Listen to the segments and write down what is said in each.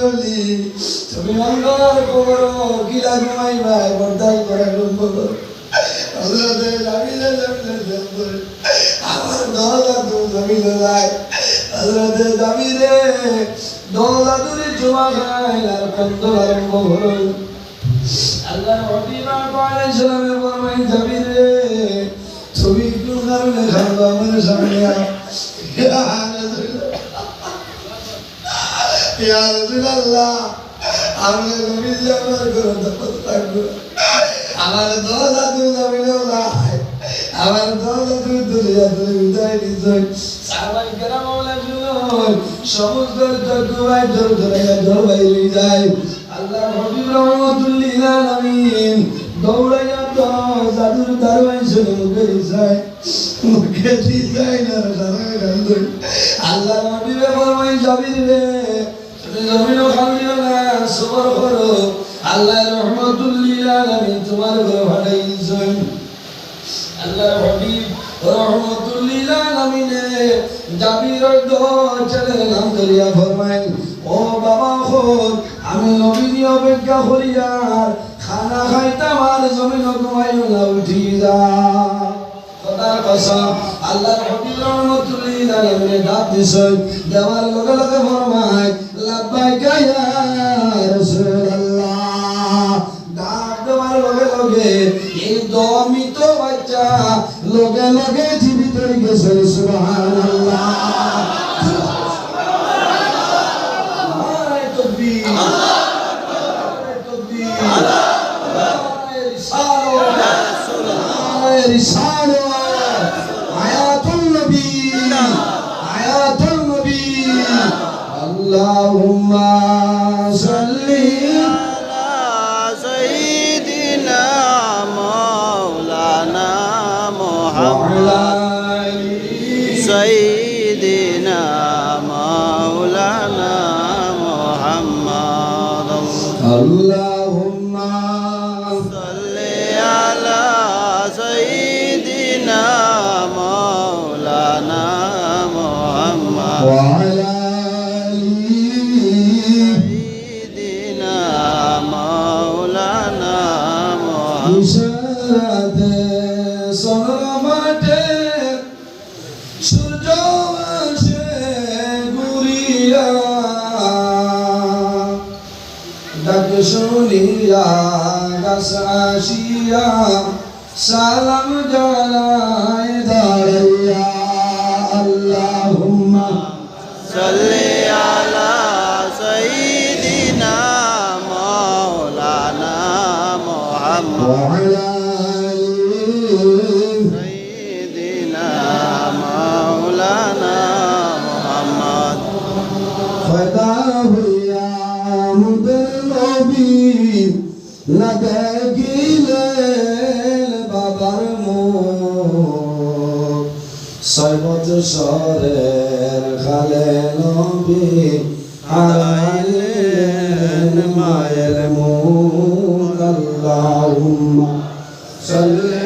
বলি তুমি অঙ্গার খবর গিলা ঘুমাই ভাই, বর্দাই করে রুম্ব হজরতে জামিলে জামিলে জামিলে আমার দৌলা নাই। হজরতে জামিলে দৌলা দূরে জমা খায় আর কন্দ আরম্ভ হল। আল্লাহ হবিবা সামনে ইয়া রাসূলুল্লাহ আমি নবীর জামার করে দাপত থাকব আমার দোলা তুই নবীর নাই আমার দোলা তুই দুনিয়া তুই বিদায় দিছই সাহাবাই কেরাম বলে শুনুন সমস্ত চতুর্বাই জোর ধরে জোর বাইরে যায় আল্লাহ হবিব রহমতুল্লিল আলামিন দৌড়াইয়া তো জাদুর দারওয়াই শুনে মুখে দিছায় মুখে দিছায় না সারা আল্লাহ রে। তুমি জমিনও খালিও না সবর করো। আল্লাহ রহমতুল্লিল আলামিন তোমার ঘরে ভাড়াই দিছই আল্লাহ হবিব রহমতুল্লিল আলামিনে নাম ও বাবা খোদ, আমি নবীনী অপেক্ষা করি খানা খাইতাম আর জমিন ঘুমাইও না, উঠি যা। খোদার কসম আল্লাহর হবিব রহমতুল্লিল আলামিনে ডাক দিছই দেওয়ার লগে লগে ফরমাই লাব্বাইকা লগে লগে বাচ্চা লগে লগে জীবিত গেছে সুবহানাল্লাহ। اللهم صل على سيدنا مولانا محمد سيدنا مولانا محمد اللهم صل على سيدنا مولانا শুনিয়া গাছ আসিয়া সালাম জানাই দাঁড়াইয়া আল্লাহুম্মা صل লাগাই গিলেন বাবার মুখ। ছয় বছরের খালে নবী হারাইলেন মায়ের মুখ। আল্লাহুম্মা সাল্লি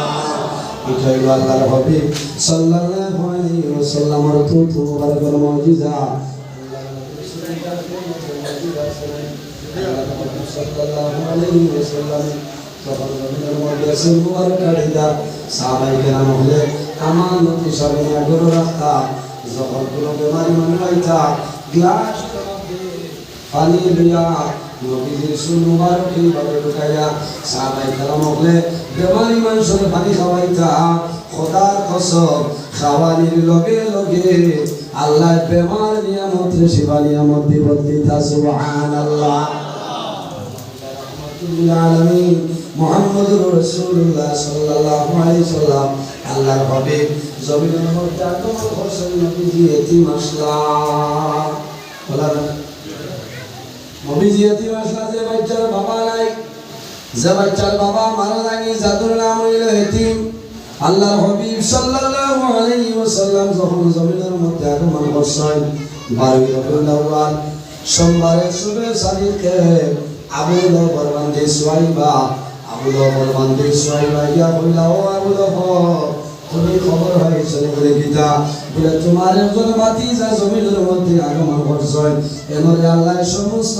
এটাই আল্লাহর হবে। সাল্লাল্লাহু আলাইহি ওয়াসাল্লামের তুতু মুবারকের মুজিজা। সাল্লাল্লাহু আলাইহি ওয়াসাল্লাম তখন মধ্যে আসেন মুবারক কাটিদা সাহাবাই কেরাম হলে আমার নদী সামনে আগ্রহ রাখতা, যখন কোনো বেমারি মনে হইতা গ্লাস পানি লইয়া নবীজির সুর মুবারক এইভাবে ঢুকাইয়া সাহাবাই কেরাম হলে বেমারি মানুষের পানি খাওয়াইতা খোদার কসম খাওয়ানির লগে লগে আল্লাহ বেমার নিয়ামত শিবা নিয়ামত দিব দিতা সুবহানাল্লাহ। আলামিন, মুহাম্মদুর রাসূলুল্লাহ সাল্লাল্লাহু আলাইহি সাল্লাম, আল্লাহর হাবিব জমিনের মধ্যে আগমন বাবা নাই। বাচ্চার বাবা মারা যায়নি যাদের নাম হইল এতিম। আল্লাহর হাবিব সাল্লাল্লাহু আলাইহি ওয়াসাল্লাম যখন জমিনের মধ্যে আগমন করছেন, বারোই রবিউল আউয়াল, সোমবারে সুবে সাদিকে আবু লহর বান্দে সুয়াইবা, আবু লহর বান্দে সুয়াইবা, ইয়া কইলা ও আবু লহ তুমি খবর হয়েছে বলে গীতা বলে, তোমার একজন বাতিজা জমিনের মধ্যে আগমন করছেন এমরে আল্লাহ সমস্ত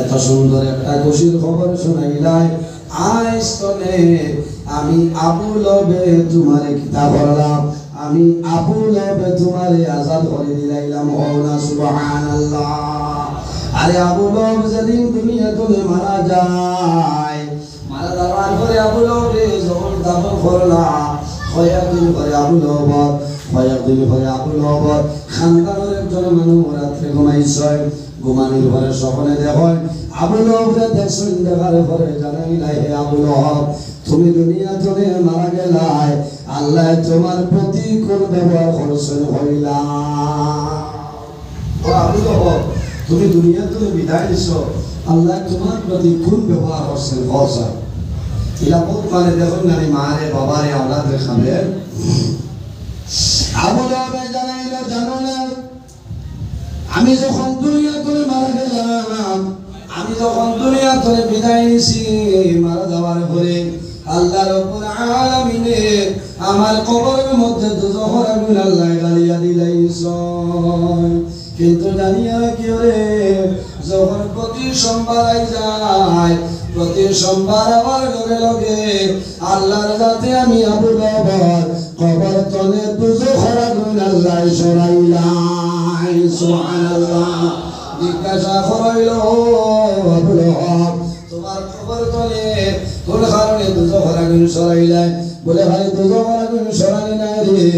এত সুন্দর একটা খুশির খবর শুনাইলাই। আজ তনে আমি আবু লবে তোমারে কিতাব করলাম আমি আবু লবে তোমারে আজাদ করে দিলাইলাম। ও না সুবহানাল্লাহ। আরে আবু লব যেদিন দুনিয়া তুলে মারা যায়, মারা যাওয়ার পরে আবু লবে যখন দাফন করলা কয়েকদিন পরে আবু লব কয়েকদিন পরে আবু লব খানদানের একজন মানুষ রাত্রে ঘুমাইছে ঘুমানোর পরে সপনে দেখেন আবু লবরে দেখছেন, দেখার পরে জানাইলাই হে আবু লব তুমি দুনিয়া তুলে মারা গেলাই আল্লাহ তোমার প্রতি কোন ব্যবহার করছেন হইলা। ও আবু লব তুমি দুনিয়া তুমি বিদায় দিছো আল্লাহ তোমার প্রতি কোন ব্যবহার করছেন? করছেন বহুত মানে দেখুন না মারে বাবারে আওলাদ খাবে আবু লবে জানাইলো জানো না আমি যখন দুনিয়া করে মারা গেলাম আমি যখন দুনিয়া করে বিদায় নিছি মারা যাওয়ার পরে আল্লাহ রব্বুল আলামিনে আমার কবরের মধ্যে দুজহর আগুন আল্লাহ গালিয়া দিলাইছ কিন্তু জানিয়া কি রে যখন প্রতি সোমবার যায় প্রতি সোমবার আবার লগে লগে আল্লাহর যাতে আমি আবু বাবার কবর তলে দুজহর আগুন আল্লাহ সরাইলাই। সুবহানাল্লাহ। জিজ্ঞাসা করাইল আবুল হক, তোমার খবর তলে কোন কারণে দুজহর আগুন সরাইলাই? বলে, ভাই দুজহর আগুন সরানি নাই রে।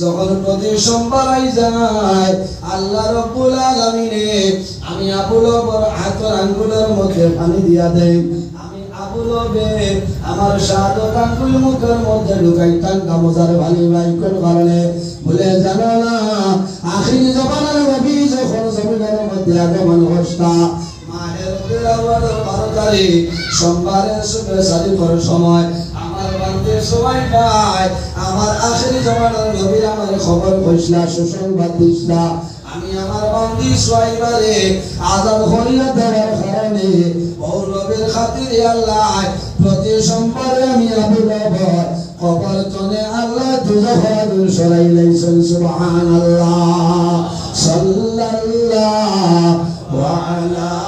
যখন প্রতি সোমবার আই যায় আল্লাহ রব্বুল আলামিনে আমি আবুল বর হাতের আঙ্গুলের মধ্যে পানি দিয়া দেই। আমি আবুল হবে আমার শাহাদত আঙ্গুল মুখের মধ্যে ঢুকাইতাম গামোজার ভালি ভাই কোন কারণে। বলে, জানো না, আখিরি জবানের নবী যখন জমিনের মধ্যে করার সময় আমার বান্ধে সবাই পায়। আমার আখিরি জমানার নবী আমার খবর কইসলা আমি আমার বন্দি সোয়াইবারে আজাদ হইয়া দেওয়ার কারণে ও নবীর খাতিরে আল্লাহ প্রতি সম্পদে আমি আবু বাবার কপাল চনে আল্লাহ দুজহার সরাই লাইছেন সাল্লাল্লাহ ওয়া আলা